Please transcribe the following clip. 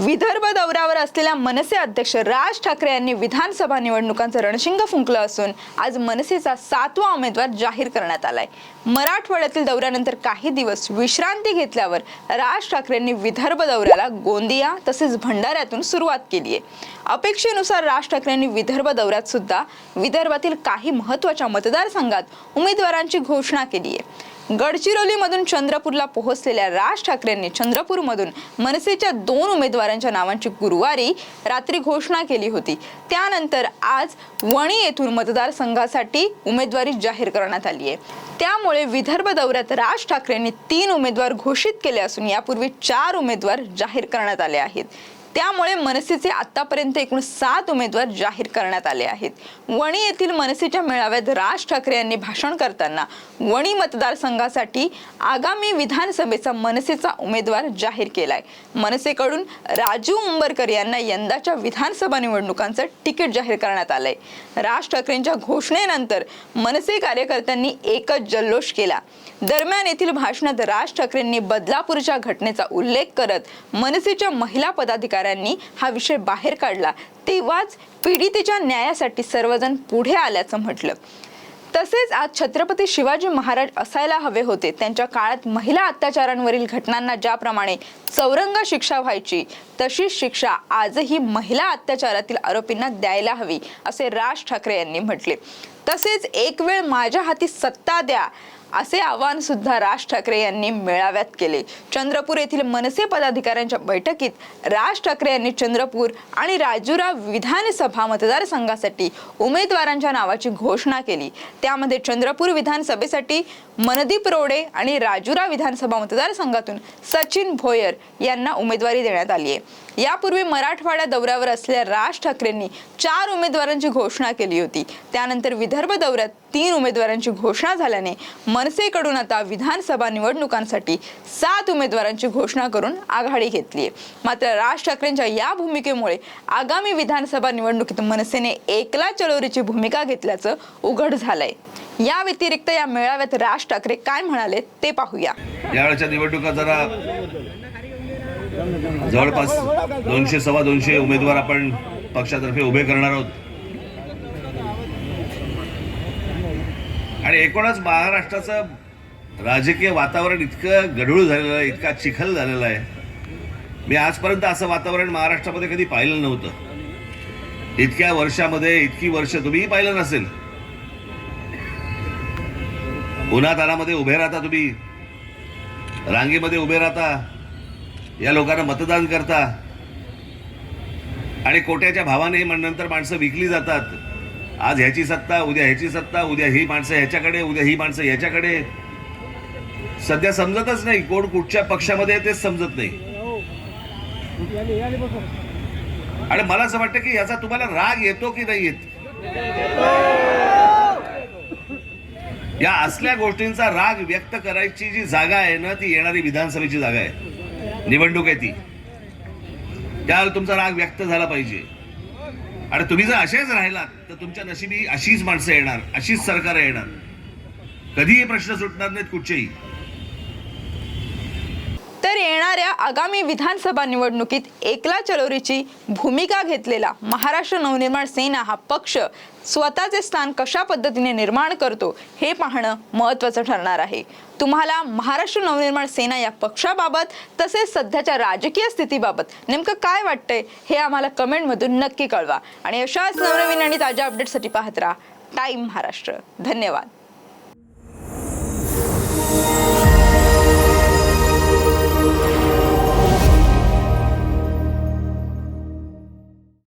विदर्भ दौऱ्यावर असलेल्या मनसे अध्यक्ष राज ठाकरे यांनी विधानसभा निवडणुकांचं रणशिंग फुंकलं असून आज मनसेचा सातवा उमेदवार जाहीर करण्यात आलाय. मराठवाड्यातील दौऱ्यानंतर काही दिवस विश्रांती घेतल्यावर राज ठाकरेंनी विदर्भ दौऱ्याला गोंदिया तसेच भंडाऱ्यातून सुरुवात केली आहे. अपेक्षेनुसार राज ठाकरेंनी विदर्भ दौऱ्यात सुद्धा विदर्भातील काही महत्त्वाच्या मतदारसंघात उमेदवारांची घोषणा केली आहे. गडचिरोलीमधून चंद्रपूरला पोहोचलेल्या राज ठाकरेंनी चंद्रपूरमधून मनसेच्या दोन उमेदवारांच्या नावांची गुरुवारी रात्री घोषणा केली होती. त्यानंतर आज वणी येथून मतदारसंघासाठी उमेदवारी जाहीर करण्यात आली आहे. त्यामुळे विदर्भ दौऱ्यात राज ठाकरेंनी तीन उमेदवार घोषित केले असून यापूर्वी चार उमेदवार जाहीर करण्यात आले आहेत. त्यामुळे मनसेचे आतापर्यंत एकूण सात उमेदवार जाहीर करण्यात आले आहेत. वणी येथील मनसेच्या मेळाव्यात राज ठाकरे यांनी भाषण करताना वणी मतदारसंघासाठी आगामी विधानसभेचा मनसेचा उमेदवार जाहीर केलाय. मनसेकडून राजू उंबरकर यांना यंदाच्या विधानसभा निवडणुकांचं तिकीट जाहीर करण्यात आलंय. राज ठाकरेंच्या घोषणेनंतर मनसे कार्यकर्त्यांनी एकच जल्लोष केला. दरम्यान येथील भाषणात राज ठाकरेंनी बदलापूरच्या घटनेचा उल्लेख करत मनसेच्या महिला पदाधिकारी अधिकाऱ्यांनी हा विषय बाहेर काढला तेव्हाच पीडितेच्या न्यायासाठी सर्वजण पुढे आल्याचं म्हटलं. तसेच आज छत्रपती शिवाजी महाराज असायला हवे होते. त्यांच्या काळात महिला अत्याचारांवरील घटनांना ज्याप्रमाणे चौरंग शिक्षा व्हायची तशीच शिक्षा आजही महिला अत्याचारातील आरोपींना द्यायला हवी असे राज ठाकरे यांनी म्हटले. तसेच एक वेळ माझ्या हाती सत्ता द्या असे आवाहन सुद्धा राज ठाकरे यांनी मेळाव्यात केले. चंद्रपूर येथील मनसे पदाधिकाऱ्यांच्या बैठकीत राज ठाकरे यांनी चंद्रपूर आणि राजुरा विधानसभा मतदारसंघासाठी उमेदवारांच्या नावाची घोषणा केली. त्यामध्ये चंद्रपूर विधानसभेसाठी मनदीप रोडे आणि राजुरा विधानसभा मतदारसंघातून सचिन भोयर यांना उमेदवारी देण्यात आली आहे. यापूर्वी मराठवाडा दौऱ्यावर असलेल्या राज ठाकरेंनी चार उमेदवारांची घोषणा केली होती. त्यानंतर विदर्भ दौऱ्यात तीन उमेदवारांची घोषणा झाल्याने मनसेकडून आता विधानसभा निवडणुकांसाठी सात उमेदवारांची घोषणा करून आघाडी घेतली आहे. मात्र राज ठाकरेंच्या या भूमिकेमुळे आगामी विधानसभा निवडणुकीत मनसेने एकला चलोरीची भूमिका घेतल्याचं उघड झालंय. या व्यतिरिक्त या मेळाव्यात राज ठाकरे काय म्हणाले ते पाहूया. यावेळच्या निवडणुका जरा जवळपास दोनशे सव्वा दोनशे उमेदवार आपण पक्षातर्फे उभे करणार आहोत. आणि एकूणच महाराष्ट्राचं राजकीय वातावरण इतकं गढूळ झालेलं आहे इतका चिखल झालेला आहे. मी आजपर्यंत असं वातावरण महाराष्ट्रामध्ये कधी पाहिलं नव्हतं. इतक्या वर्षामध्ये इतकी वर्ष तुम्हीही पाहिलं नसेल. उन्हातानामध्ये उभे राहता तुम्ही. रांगेमध्ये उभे राहता. या लोकांना मतदान करता. आणि कोट्याच्या भावाने नंतर माणसं विकली जातात. आज ह्याची सत्ता उद्या ह्याची सत्ता उद्या ही माणसं ह्याच्याकडे उद्या ही माणसं ह्याच्याकडे सध्या समजतच नाही कोण कुठच्या पक्षामध्ये आहे तेच समजत नाही. आणि मला असं वाटतं की याचा तुम्हाला राग येतो की नाही येत? या असल्या गोष्टींचा राग व्यक्त करायची जी जागा आहे ना ती येणारी विधानसभेची जागा आहे. निवडणूक आहे ती. त्यावर तुमचा राग व्यक्त झाला पाहिजे. आणि तुम्ही जर असेच राहिलात तर तुमच्या नशिबी अशीच माणसं येणार अशीच सरकार येणार. कधीही प्रश्न सुटणार नाहीत कुठचेही. येणाऱ्या आगामी विधानसभा निवडणुकीत एकला चलोरीची भूमिका घेतलेला महाराष्ट्र नवनिर्माण सेना हा पक्ष स्वतःचे स्थान कशा पद्धतीने निर्माण करतो हे पाहणं महत्त्वाचं ठरणार आहे. तुम्हाला महाराष्ट्र नवनिर्माण सेना या पक्षाबाबत तसेच सध्याच्या राजकीय स्थितीबाबत नेमकं काय वाटतंय हे आम्हाला कमेंटमधून नक्की कळवा. आणि अशाच नवनवीन आणि ताज्या अपडेटसाठी पाहत राहा. टाईम महाराष्ट्र. धन्यवाद.